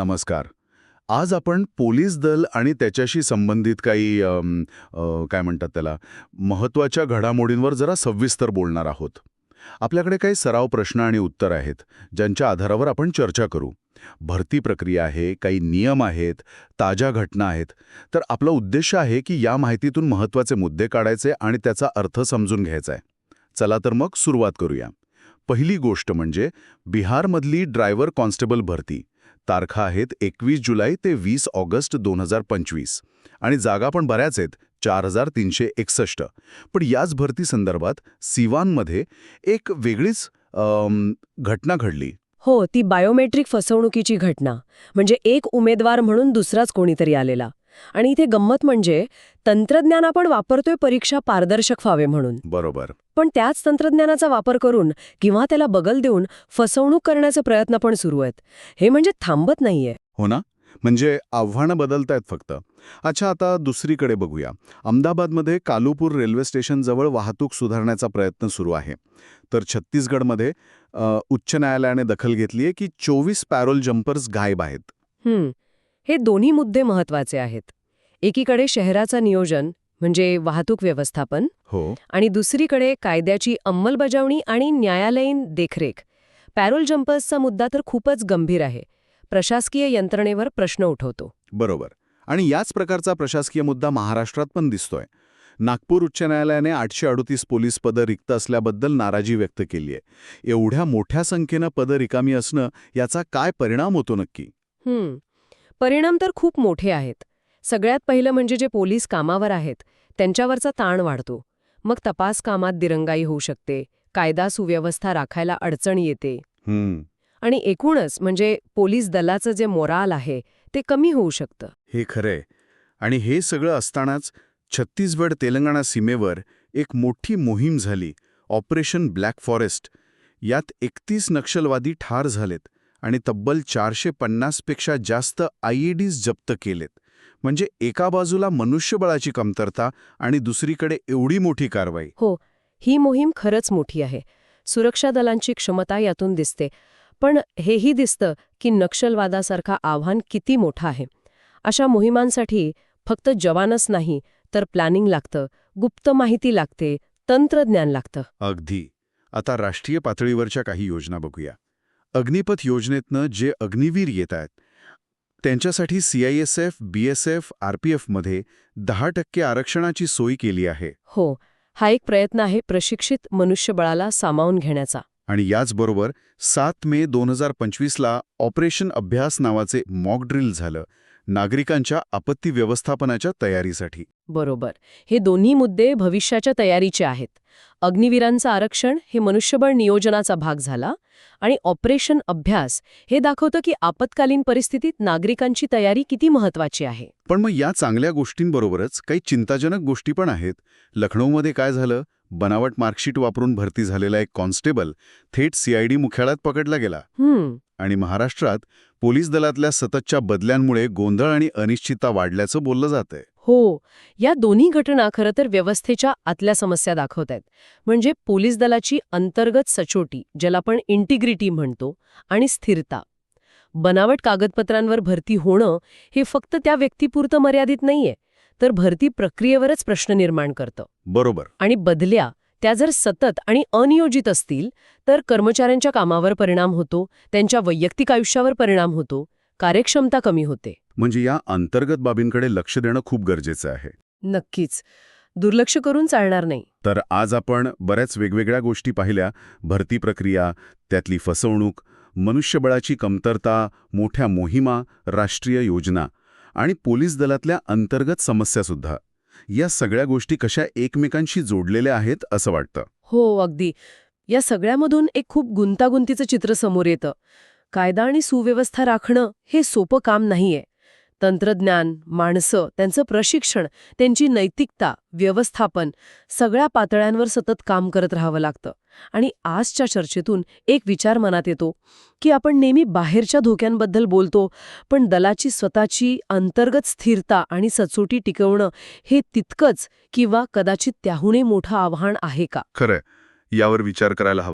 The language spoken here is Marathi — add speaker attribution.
Speaker 1: नमस्कार. आज आपण पोलीस दल आणि त्याच्याशी संबंधित काही काय म्हणतात त्याला महत्त्वाच्या घडामोडींवर जरा सविस्तर बोलणार आहोत. आपल्याकडे काही सराव प्रश्न आणि उत्तर आहेत ज्यांच्या आधारावर आपण चर्चा करू. भरती प्रक्रिया आहे काही नियम आहेत ताज्या घटना आहेत. तर आपला उद्देश आहे की या माहितीतून महत्त्वाचे मुद्दे काढायचे आणि त्याचा अर्थ समजून घ्यायचा आहे. चला तर मग सुरुवात करूया. पहिली गोष्ट म्हणजे बिहारमधली ड्रायव्हर कॉन्स्टेबल भरती. तारखा आहेत एकवीस जुलै ते वीस ऑगस्ट दोन हजार पंचवीस. आणि जागा पण बऱ्याच आहेत चार हजार तीनशे एकसष्ट. पण याच भरती संदर्भात सिवानमध्ये एक वेगळीच घटना घडली.
Speaker 2: हो ती बायोमेट्रिक फसवणुकीची घटना. म्हणजे एक उमेदवार म्हणून दुसराच कोणीतरी आलेला. आणि इथे गंमत म्हणजे तंत्रज्ञान आपण वापरतोय परीक्षा पारदर्शक व्हावे म्हणून.
Speaker 1: बरोबर.
Speaker 2: पण त्याच तंत्रज्ञानाचा वापर करून किंवा त्याला बगल देऊन फसवणूक करण्याचे प्रयत्न पण सुरू आहेत. हे म्हणजे थांबत नाहीये.
Speaker 1: हो ना? म्हणजे आव्हानं बदलतायत फक्त. अच्छा आता दुसरीकडे बघूया. अहमदाबादमध्ये कालूपूर रेल्वे स्टेशनजवळ वाहतूक सुधारण्याचा प्रयत्न सुरू आहे. तर छत्तीसगडमध्ये उच्च न्यायालयाने दखल घेतली आहे की चोवीस पॅरोल जम्पर्स गायब आहेत.
Speaker 2: हम्म. हे दोन्ही मुद्दे महत्त्वाचे आहेत. एकीकडे शहराचं नियोजन म्हणजे वाहतूक व्यवस्थापन
Speaker 1: हो.
Speaker 2: आणि दुसरीकडे कायद्याची अंमलबजावणी आणि न्यायालयीन देखरेख. पॅरोल जम्पर्सचा मुद्दा तर खूपच गंभीर आहे. प्रशासकीय यंत्रणेवर प्रश्न उठवतो.
Speaker 1: बरोबर. आणि याच प्रकारचा प्रशासकीय मुद्दा महाराष्ट्रात पण दिसतोय. नागपूर उच्च न्यायालयाने आठशे अडोतीस पोलीस पदं रिक्त असल्याबद्दल नाराजी व्यक्त केली आहे. एवढ्या मोठ्या संख्येनं पदं रिकामी असणं याचा काय परिणाम होतो नक्की?
Speaker 2: हम्म. परिणाम तर खूप मोठे आहेत. सगळ्यात पहिलं म्हणजे जे पोलीस कामावर आहेत त्यांच्यावरचा ताण वाढतो. मग तपास कामात दिरंगाई होऊ शकते कायदा सुव्यवस्था राखायला अडचण येते.
Speaker 1: हम्म.
Speaker 2: आणि एकूणच म्हणजे पोलीस दलाचं जे मोराल आहे ते कमी होऊ शकतं.
Speaker 1: हे खरंय. आणि हे सगळं असतानाच छत्तीसगड तेलंगणा सीमेवर एक मोठी मोहीम झाली ऑपरेशन ब्लॅक फॉरेस्ट. यात एकतीस नक्षलवादी ठार झालेत. आणि तब्बल चारशे पन्नासपेक्षा जास्त आयईडीज जप्त केलेत. म्हणजे एका बाजूला मनुष्यबळाची कमतरता आणि दुसरीकडे एवढी मोठी कारवाई.
Speaker 2: हो ही मोहीम खरंच मोठी आहे. सुरक्षा दलांची क्षमता यातून दिसते. पण हेही दिसतं की नक्षलवादासारखा आव्हान किती मोठं आहे. अशा मोहिमांसाठी फक्त जवानच नाही तर प्लॅनिंग लागतं गुप्त माहिती लागते तंत्रज्ञान लागतं.
Speaker 1: अगदी. आता राष्ट्रीय पातळीवरच्या काही योजना बघूया. अग्निपथ योजनेतनं जे अग्निवीर येत आहेत त्यांच्यासाठी सीआयएसएफ बीएसएफ आरपीएफमध्ये दहा टक्के आरक्षणाची सोय केली आहे.
Speaker 2: हो हा एक प्रयत्न आहे प्रशिक्षित मनुष्यबळाला सामावून घेण्याचा.
Speaker 1: आणि याचबरोबर सात मे दोन हजार पंचवीसला ऑपरेशन अभ्यास नावाचे मॉक ड्रिल झालं. नागरिकांच्या आपत्ती व्यवस्थापनाच्या तयारीसाठी.
Speaker 2: बरोबर. हे दोन्ही मुद्दे भविष्याच्या तयारीचे आहेत. अग्निवीरांचं आरक्षण हे मनुष्यबळ नियोजनाचा भाग झाला आणि ऑपरेशन अभ्यास हे दाखवतं की आपत्कालीन परिस्थितीत नागरिकांची तयारी किती महत्वाची आहे.
Speaker 1: पण मग या चांगल्या गोष्टींबरोबरच काही चिंताजनक गोष्टी पण आहेत. लखनौमध्ये काय झालं? बनावट मार्कशीट वापरून भरती झालेला एक कॉन्स्टेबल थेट सीआयडी मुख्यालयात पकडला गेला. आणि महाराष्ट्रात पोलीस दलातल्या सततच्या बदल्यांमुळे गोंधळ आणि अनिश्चितता वाढल्याचं बोललं जातंय.
Speaker 2: हो या दोन्ही घटना खरं तर व्यवस्थेच्या आतल्या समस्या दाखवत आहेत म्हणजे पोलीस दलाची अंतर्गत सचोटी ज्याला आपण इंटिग्रिटी म्हणतो आणि स्थिरता. बनावट कागदपत्रांवर भरती होणं हे फक्त त्या व्यक्तीपुरतं मर्यादित नाहीये तर भरती प्रक्रियेवरच प्रश्न निर्माण करतं.
Speaker 1: बरोबर.
Speaker 2: आणि बदल्या त्या जर सतत आणि अनियोजित असतील तर कर्मचाऱ्यांच्या कामावर परिणाम होतो त्यांच्या वैयक्तिक आयुष्यावर परिणाम होतो कार्यक्षमता कमी होते.
Speaker 1: म्हणजे या अंतर्गत बाबींकडे लक्ष देणं खूप गरजेचं आहे.
Speaker 2: नक्कीच. दुर्लक्ष करून चालणार नाही.
Speaker 1: तर आज आपण बऱ्याच वेगवेगळ्या गोष्टी पाहिल्या भरती प्रक्रिया त्यातली फसवणूक मनुष्यबळाची कमतरता मोठ्या मोहिमा राष्ट्रीय योजना आणि पोलीस दलातल्या अंतर्गत समस्यासुद्धा. या सगळ्या गोष्टी कशा एकमेकांशी जोडलेल्या आहेत असं वाटतं.
Speaker 2: हो अगदी. या सगळ्यामधून एक खूप गुंतागुंतीचं चित्र समोर येतं. कायदा आणि सुव्यवस्था राखणं हे सोपं काम नाहीये. तंत्रज्ञान माणसं त्यांचं प्रशिक्षण त्यांची नैतिकता व्यवस्थापन सगळ्या पातळ्यांवर सतत काम करत राहावं लागतं. आणि आजच्या चर्चेतून एक विचार मनात येतो की आपण नेहमी बाहेरच्या धोक्यांबद्दल बोलतो पण दलाची स्वतःची अंतर्गत स्थिरता आणि सचोटी टिकवणं हे तितकंच किंवा कदाचित त्याहूनही मोठं आव्हान आहे का?
Speaker 1: खरं यावर विचार करायला हवा.